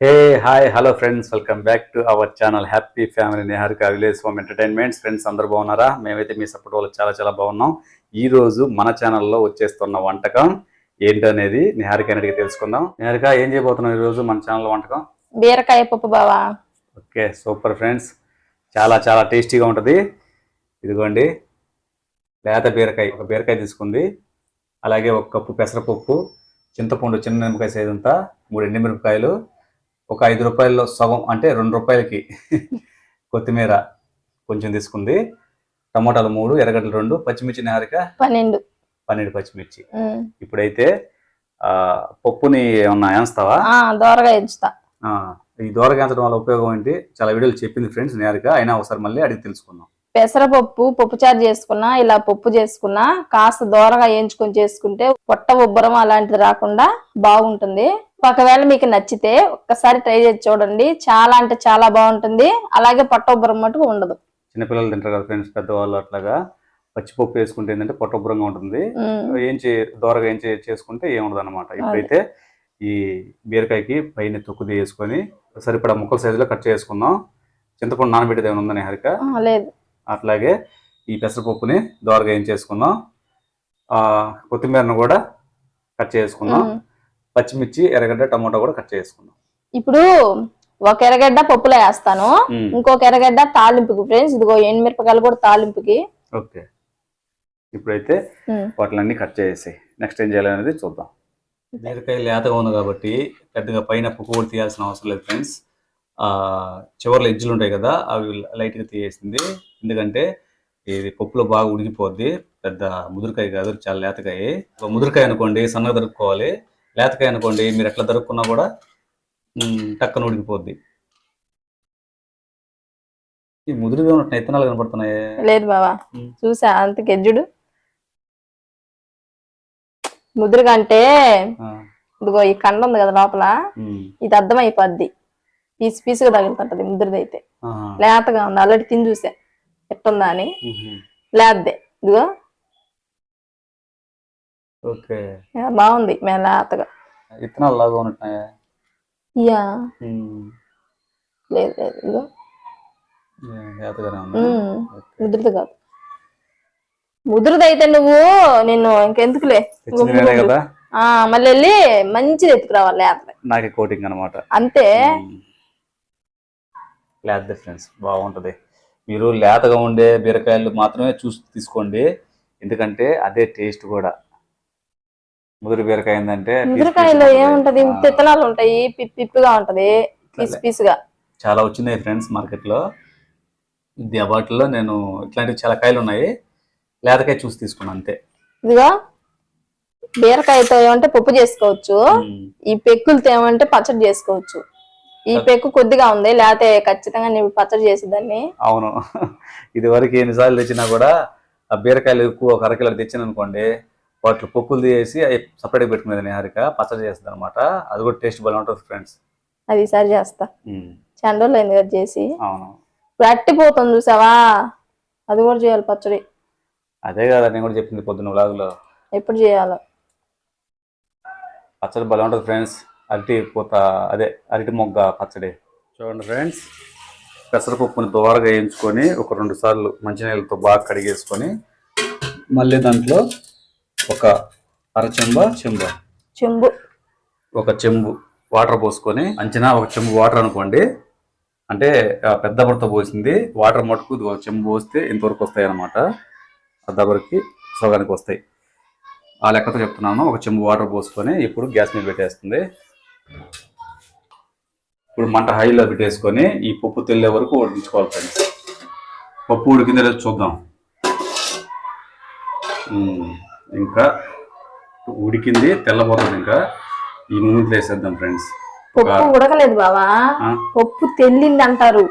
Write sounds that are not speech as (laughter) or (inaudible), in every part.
Hey hi hello friends welcome back to our channel happy family Niharika village home entertainments friends అందరు బాగున్నారా? మేమైతే మీ support వల్ల చాలా చాలా బాగున్నాం. ఈ రోజు మన ఛానల్లో వచ్చేస్తున్న వంటకం ఏంటనేది నిహారిక అనేది తెలుసుకుందాం. నిహారిక ఏం చేయబోతున్నాం ఈ రోజు మన ఛానల్ వంటకం? బీరకాయ పప్పు బావా. ఓకే సూపర్ ఫ్రెండ్స్ చాలా చాలా టేస్టీగా ఉంటుంది. ఇదిగోండి. లేత బీరకాయ ఒక బీరకాయ తీసుకుంది. అలాగే ఒక కప్పు పెసరపప్పు చింతపండు చిన్న నిమ్మకాయ సైజ్ అంతా మూడు ఎండుమిరపకాయలు ఒక ఐదు రూపాయల్లో సగం అంటే రెండు రూపాయలకి కొత్తిమీర కొంచెం తీసుకుంది. టమోటాలు మూడు ఎర్రగడ్డలు రెండు పచ్చిమిర్చి నారిక పన్నెండు. పన్నెండు పచ్చిమిర్చి. ఇప్పుడైతే ఆ పప్పుని ఏమన్నా వేస్తావా ఆ, దోరగా ఎంచుతా. ఈ దూరగాంచడం వల్ల ఉపయోగం ఏంటి? చాలా వీడియోలు చెప్పింది ఫ్రెండ్స్ నేరుగా అయినా ఒకసారి మళ్ళీ అడిగి తెలుసుకుందాం. పెసరపప్పు పప్పు చారు చేసుకున్నా ఇలా పప్పు చేసుకున్నా కాస్త దోరగా వేయించుకొని చేసుకుంటే పొట్ట ఉబ్బరం అలాంటిది రాకుండా బాగుంటుంది. ఒకవేళ మీకు నచ్చితే ఒక్కసారి ట్రై చేసి చూడండి. చాలా అంటే చాలా బాగుంటుంది. అలాగే పొట్ట ఉబ్బరం మటుకు ఉండదు. చిన్నపిల్లలు తింటారు కదా ఫ్రెండ్స్ పెద్దవాళ్ళు అట్లాగా పచ్చిపప్పు వేసుకుంటే ఏంటంటే పొట్టభ్రంగా ఉంటుంది. ఏం చే దోరగా ఏం చేసుకుంటే ఏముండదు అనమాట ఇప్పుడైతే ఈ బీరకాయకి పైన తొక్కు వేసుకొని సరిపడా ముక్కల సైజులో కట్ చేసుకుందాం. చింతపండు నానబెట్టేది ఏమైనా ఉందని హరిక? లేదు. అట్లాగే ఈ పెసరపప్పుని దోరగా ఏం చేసుకుందాం. ఆ కొత్తిమీరను కూడా కట్ చేసుకుందాం. పచ్చిమిర్చి ఎర్రగడ్డ టమాటా కూడా కట్ చేసుకుందాం ఇప్పుడు ఒక ఎర్రగడ్డ పప్పులో వేస్తాను. ఇంకొక ఎర్రగడ్డ తాలింపుకి ఫ్రెండ్స్ ఇదిగో ఎండుమిరపకాయలు కూడా తాలింపుకి. ఓకే. ఇప్పుడైతే. వాటిలన్నీ కట్ చేసేసి నెక్స్ట్ ఏం చేయాలనేది చూద్దాం. బీరకాయ లేతగా ఉంది కాబట్టి పెద్దగా పైన పుక్కు కూడా తీయాల్సిన అవసరం లేదు ఫ్రెండ్స్. ఆ చివర్లో ఎజ్జులు ఉంటాయి కదా అవి లైట్గా తీయేసింది ఎందుకంటే ఇది పప్పులో బాగా ఉడికిపోద్ది. పెద్ద ముదురుకాయ కాదు చాలా లేతకాయ. ఒక ముదురుకాయ అనుకోండి సన్నగా దొరుకుకోవాలి. లేతకాయ అనుకోండి మీరు ఎట్లా దొరుకున్నా కూడా టక్కన ఉడికిపోద్ది. ఈ ముదురుగా ఉన్న ఇత్తనాలు కనపడుతున్నాయి. లేదు బావా. చూసా అంత గెజ్జుడు ముదురుగా అంటే ఇదిగో ఈ కండ ఉంది కదా లోపల ఇది అర్థం అయిపోద్ది పీసు పీసుగా తగులుతుంటది ముద్రది అయితే. లేతగా ఉంది ఆల్రెడీ తిని చూసా. ఎట్టుందా అని. లేద్దే. ఇదిగో ఓకే. యా, బాగుంది మే లేతగా ఇత్తనాలు లాగా ఉంటున్నాయా ఇయ్యా లేదు లేదు ఇదిగో. ముద్రది కాదు. ముద్రది అయితే నువ్వు నిన్ను ఇంకెందుకులే? కదా? ఆ మళ్ళీ వెళ్ళి మంచిది ఎత్తుకురావాలి లేతది నాకే కోటింగ్ అనమాట అంతే. లేత ఫ్రెండ్స్ బాగుంటది. మీరు లేతగా ఉండే బీరకాయలు మాత్రమే చూసి తీసుకోండి. ఎందుకంటే అదే టేస్ట్ కూడా. ముదురు బీరకాయ ఏంటంటే ముద్రకాయలో ఏముంటది. తిత్తనాలు ఉంటాయి పిప్పి పిప్పిగా ఉంటది పీస్ పీసుగా. చాలా వచ్చినాయి ఫ్రెండ్స్ మార్కెట్లో. ఇది వాటిలో నేను ఇట్లాంటివి చాలా కాయలు ఉన్నాయి. లేతకాయ చూసి తీసుకున్నాను అంతే. ఇదిగో బీరకాయతో ఏమంటే పప్పు చేసుకోవచ్చు. ఈ పెక్కులతో ఏమంటే పచ్చడి చేసుకోవచ్చు. ఈ పెక్కు కొద్దిగా ఉంది లేకపోతే ఖచ్చితంగా నేను పచ్చడి చేసేదాన్ని అవును. (laughs) ఇది వరకు ఎన్నిసార్లు తెచ్చినా కూడా ఆ బీరకాయలు ఎక్కువ ఒక అరకిలో తెచ్చాను అనుకోండి వాటిలో పప్పులు తీసి అవి సపరేట్గా పెట్టుకునేది నిహారిక పచ్చడి చేస్తుంది అనమాట అది కూడా టేస్ట్ బాగా ఉంటుంది ఫ్రెండ్స్. అది ఈసారి చేస్తా. చండోళ్ళు అయింది కదా చేసి. అవును. అట్టిపోతుంది చూసావా? అది కూడా చేయాలి పచ్చడి. అదే కదా నేను కూడా చెప్పింది పొద్దున్న వ్లాగ్లో. ఎప్పుడు చేయాలో. పచ్చడి భలే ఉంటుంది ఫ్రెండ్స్. అరటి పూత అదే అరటి మొగ్గ పచ్చడి. చూడండి ఫ్రెండ్స్. పెసరపప్పుని దోరగా వేయించుకొని ఒక రెండు సార్లు మంచినీళ్ళతో బాగా కడిగేసుకొని మళ్ళీ దాంట్లో ఒక అర చెంబ చెంబ. చెంబు. ఒక చెంబు వాటర్ పోసుకొని అంచనా ఒక చెంబు వాటర్ అనుకోండి. అంటే పెద్ద బుడత పోసింది. వాటర్ మటుకు చెంబు పోస్తే ఇంతవరకు వస్తాయి అనమాట దబరికి సగానికి వస్తాయి. ఆ లెక్కతో చెప్తున్నాను. ఒక చెంబు వాటర్ పోసుకొని ఇప్పుడు గ్యాస్ మీద పెట్టేస్తుంది. ఇప్పుడు మంట హైలో పెట్టేసుకొని ఈ పప్పు తెల్లే వరకు ఉడికించుకోవాలి ఫ్రెండ్స్ పప్పు ఉడికిందో చూద్దాం. ఇంకా ఉడికింది తెల్లబోతుంది ఇంకా. ఈ నూనెలో వేసేద్దాం ఫ్రెండ్స్ పప్పు ఉడకలేదు బావా. పప్పు తెల్లింది అంటారు.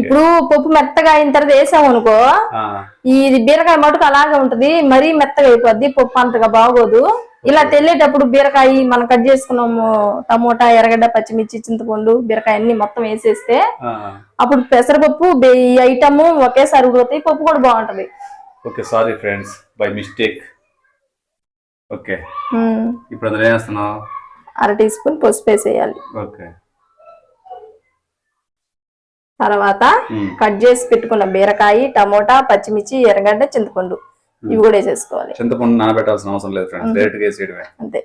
ఇప్పుడు పప్పు మెత్తగా అయిన తర్వాత వేసాం అనుకో ఇది బీరకాయ మటుకు అలాగే ఉంటది మరీ మెత్తగా అయిపోద్ది పప్పు అంతగా బాగోదు. ఇలా తెల్లేటప్పుడు బీరకాయ మనం కట్ చేసుకున్నాము టమోటా ఎర్రగడ్డ పచ్చిమిర్చి చింతపండు బీరకాయ అన్ని మొత్తం వేసేస్తే అప్పుడు పెసరపప్పు ఈ ఐటమ్ ఒకేసారి ఉడుకుతాయి పప్పు కూడా బాగుంటది. Okay sorry friends by mistake okay. ఇప్పుడు అందులో వేస్తున్నావు అర టీ స్పూన్ పసుపు వేసేయాలి. ఓకే తర్వాత ఉమ్. కట్ చేసి పెట్టుకున్న బీరకాయ టమోటా పచ్చిమిర్చి ఎర్రగడ్డ చింతపండు ఇవి కూడా వేసేసుకోవాలి. చింతపండు నానబెట్టాల్సిన అవసరం లేదు ఫ్రెండ్స్ డైరెక్ట్గా వేసేయడమే. అంతే.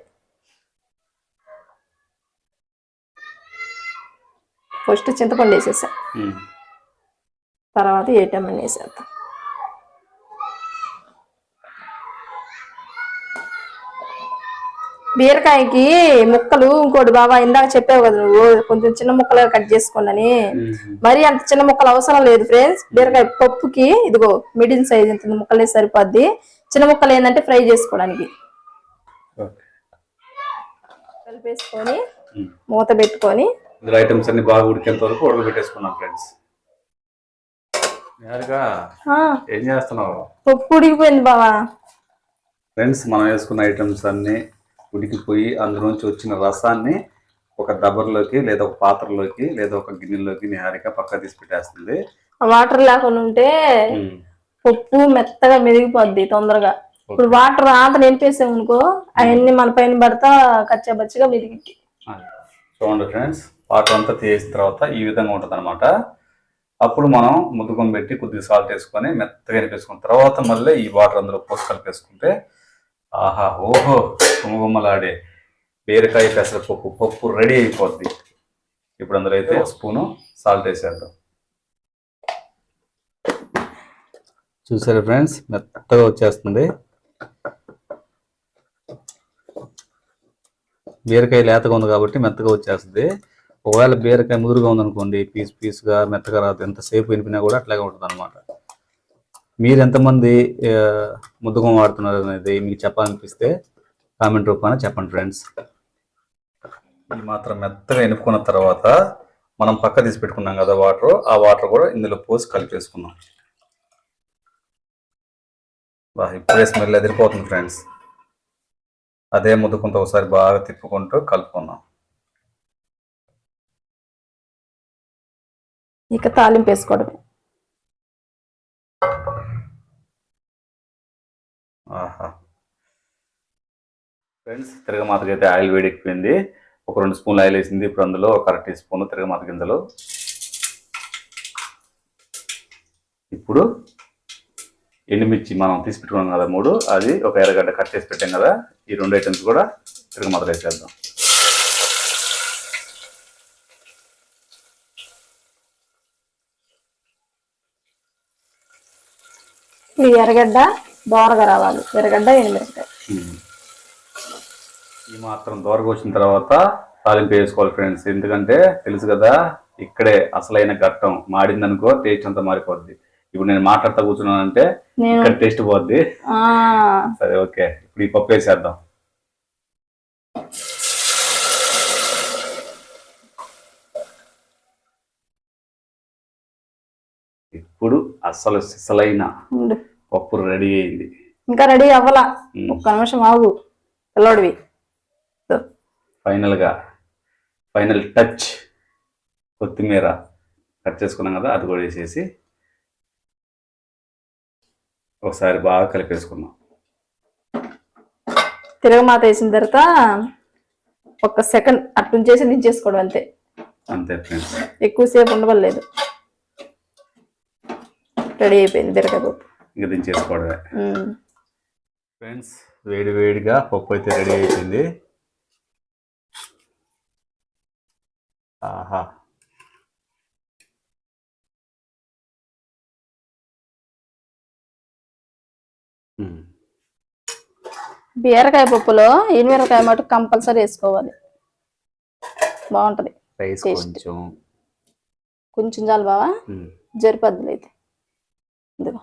ఫస్ట్ చింతపండు వేసేసా. ఉమ్. తర్వాత ఏటమ్మని వేసేద్దాం. బీరకాయకి ముక్కలు ఇంకోటి బాబా ఇందాక చెప్పావు కదా నువ్వు కొంచెం చిన్న ముక్కలుగా కట్ చేసుకోండి. మరి అంత చిన్న ముక్కలు అవసరం లేదు ఫ్రెండ్స్ బీరకాయ పప్పుకి ఇదిగో మిడిల్ సైజ్ ఇంత ముక్కలే సరిపోద్ది. చిన్న ముక్కలు ఏంటంటే ఫ్రై చేసుకోవడానికి. కలిపేసుకొని. మూత పెట్టుకొని. ఇందులో ఐటమ్స్ అన్ని బాగా ఉడికేంత వరకు ఉడకబెట్టేసుకున్నాం ఫ్రెండ్స్ ఏం చేస్తున్నావు? పప్పు ఉడికిపోయింది బావా. ఫ్రెండ్స్ మనం వేసుకున్న ఐటమ్స్ అన్ని ఉడికిపోయి అందులోంచి వచ్చిన రసాన్ని ఒక డబ్బర్లోకి లేదా ఒక పాత్రలోకి లేదా ఒక గిన్నెలోకి నిహారిక పక్క తీసి పెట్టేస్తుంది. వాటర్ లేకుండా ఉంటే ఉమ్. పప్పు మెత్తగా మెదిగిపోద్ది తొందరగా. ఇప్పుడు వాటర్ ఆంత నింపేసాం అనుకో అవన్నీ మన పైన పడతా కచ్చబచ్చగా మెదిగి అది. చూడండి ఫ్రెండ్స్ వాటర్ అంతా తీసిన తర్వాత ఈ విధంగా ఉంటుంది అనమాట అప్పుడు మనం ముద్దుకం పెట్టి కొద్దిగా సాల్ట్ వేసుకొని మెత్తగా వేసుకున్న తర్వాత మళ్ళీ ఈ వాటర్ అందులో పోసి కలిపేసుకుంటే ఆహా ఓహో గుమ్మగుమ్మలాడే బీరకాయ పెసరపప్పు పప్పు రెడీ అయిపోద్ది. ఇప్పుడు అందులో అయితే స్పూను సాల్ట్ వేసేద్దాం. చూసారా ఫ్రెండ్స్? మెత్తగా వచ్చేస్తుంది. బీరకాయ లేతగా ఉంది కాబట్టి మెత్తగా వచ్చేస్తుంది. ఒకవేళ బీరకాయ ముదురుగా ఉందనుకోండి పీస్ పీస్గా మెత్తగా రాదు ఎంతసేపు వినిపినా కూడా అట్లాగే ఉంటుంది అనమాట మీరు ఎంతమంది ఆ, ముద్దుగం వాడుతున్నారు అనేది మీకు చెప్పాలనిపిస్తే కామెంట్ రూపాన చెప్పండి ఫ్రెండ్స్. ఇది మాత్రం మెత్తగా ఎనుపుకున్న తర్వాత మనం పక్క తీసి పెట్టుకున్నాం కదా వాటర్ ఆ వాటర్ కూడా ఇందులో పోసి కలిపేసుకున్నాం బా ఇప్పుడే స్మెల్ ఎదిరిపోతుంది ఫ్రెండ్స్. అదే ముద్దుకుంటూ ఒకసారి బాగా తిప్పుకుంటూ కలుపుకున్నాం ఇక తాలింపు వేసుకోవడమే. ఫ్రెండ్స్ తిరగమాతకి అయితే ఆయిల్ వేడెక్కిపోయింది ఒక రెండు స్పూన్లు ఆయిల్ వేసింది. ఇప్పుడు అందులో ఒక అర టీ స్పూన్ తిరగమాత గింజలు. ఇప్పుడు ఎండుమిర్చి మనం తీసి పెట్టుకున్నాం కదా మూడు. అది ఒక ఎర్రగడ్డ కట్ చేసి పెట్టాం కదా. ఈ రెండు ఐటమ్స్ కూడా తిరగమాతలు వేసేద్దాం. ఈ ఎర్రగడ్డ. దోరగా రావాలి. ఎర్రగడ్డ ఎండుమిరపకాయ ఈ మాత్రం దూరకు వచ్చిన తర్వాత తాలింపు వేసుకోవాలి ఫ్రెండ్స్. ఎందుకంటే తెలుసు కదా ఇక్కడే అసలైన ఘట్టం. మాడిందనుకో టేస్ట్ అంతా మారిపోద్ది. ఇప్పుడు నేను మాట్లాడుతూ కూర్చున్నానంటే నేను ఇక్కడ టేస్ట్ పోద్ది. ఆ. సరే ఓకే. ఇప్పుడు ఈ పప్పు వేసేద్దాం. ఇప్పుడు అసలు సిసలైన. పప్పు రెడీ అయింది. ఇంకా రెడీ అవ్వలా. ఒక్క నిమిషం ఆగు. పిల్లోడివి. దో. ఫైనల్గా ఫైనల్ టచ్ కొత్తిమీర కట్ చేసుకున్నాం కదా అది కూడా వేసేసి ఒకసారి బాగా కలిపేసుకున్నాం తిరగమాత వేసిన తర్వాత ఒక్క సెకండ్ అట్టు చేసి దించేసుకోవడం అంతే. అంతే ఫ్రెండ్స్. ఎక్కువసేపు ఉండవలేదు రెడీ అయిపోయింది పప్పు. ఇంకా దించేసుకోవడమే ఉమ్. ఫ్రెండ్స్ వేడి వేడిగా పప్పు అయితే రెడీ అయిపోయింది. ఆహా. బీరకాయ పప్పులో ఎనిమిరకాయ మటుకు కంపల్సరీ వేసుకోవాలి. బాగుంటది. కొంచెం. కొంచెం చాలు బావా. జరిపద్దులు అయితే. ఇదిగో.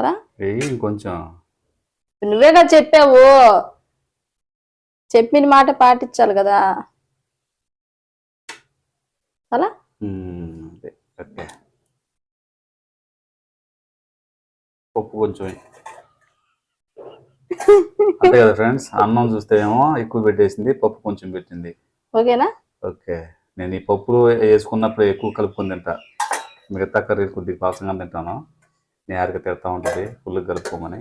సరా వేయి ఇంకొంచెం. నువ్వేగా చెప్పావు. చెప్పిన మాట పాటించాలి కదా. అలా? పప్పు కొంచెం. అంతే కదా ఫ్రెండ్స్? అన్నం చూస్తే ఏమో ఎక్కువ పెట్టేసింది పప్పు కొంచెం పెట్టింది. ఓకేనా? ఓకే. నేను ఈ పప్పులు వేసుకున్నప్పుడు ఎక్కువ కలుపుకొని తింటా. మిగతా కర్రీ కొద్దిగా పాసంగా తింటాను. నేరుగా తిడతా ఉంటుంది ఫుల్గా కలుపుకోమని.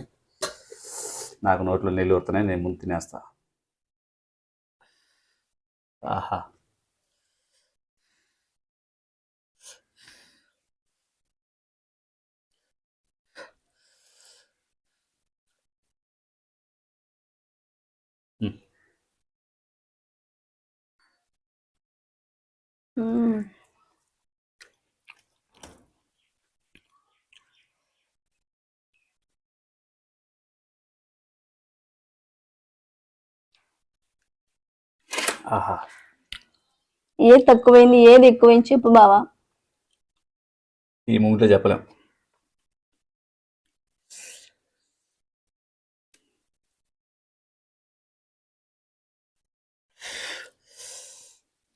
నాకు నోట్లో నీళ్ళు వస్తున్నాయి నేను ముందు తినేస్తా. ఆహా. Mm. ఏది తక్కువైంది ఏది ఎక్కువైంది చెప్పు బావా. ఈ మూమెంట్లో చెప్పలేం.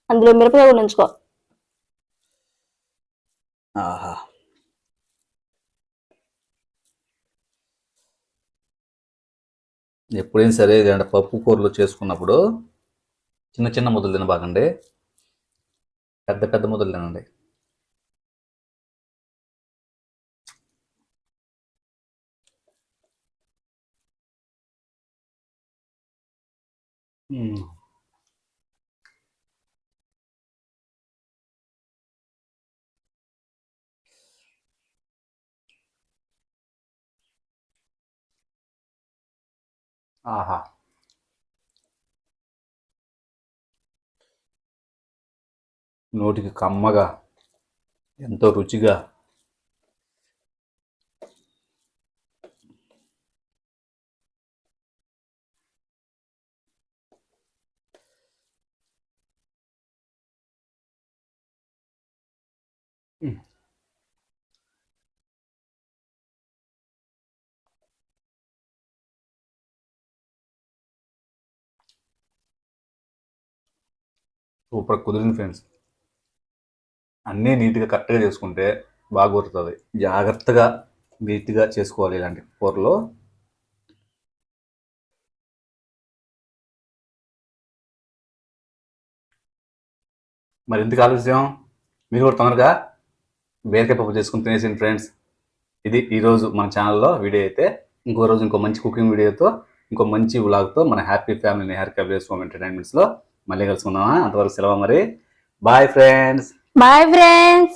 అందులో మిరపకాయ కూడా ఉంచుకో. ఆహా. ఎప్పుడైనా సరే ఇలాంటి పప్పు కూరలు చేసుకున్నప్పుడు చిన్న చిన్న ముద్దలు తినబాకండి. పెద్ద పెద్ద ముద్దలు తినండి. ఆహా. నోటికి కమ్మగా ఎంతో రుచిగా. సూపర్ కుదిరింది ఫ్రెండ్స్. అన్నీ నీట్గా కరెక్ట్గా చేసుకుంటే బాగా కుదురుతుంది జాగ్రత్తగా నీట్గా చేసుకోవాలి ఇలాంటి కూరలు. మరి ఎందుకు ఆలస్యం? మీరు కూడా తొందరగా బీరకాయ పప్పు చేసుకుని తినేసింది ఫ్రెండ్స్. ఇది ఈరోజు మన ఛానల్లో వీడియో అయితే. ఇంకో రోజు ఇంకో మంచి కుకింగ్ వీడియోతో ఇంకో మంచి వ్లాగ్తో మన హ్యాపీ ఫ్యామిలీ హెయిర్ కబేస్ హోమ్ ఎంటర్టైన్మెంట్స్లో మళ్ళీ కలుసుకుందామా? అంతవరకు సెలవు మరి. Bye friends. Bye friends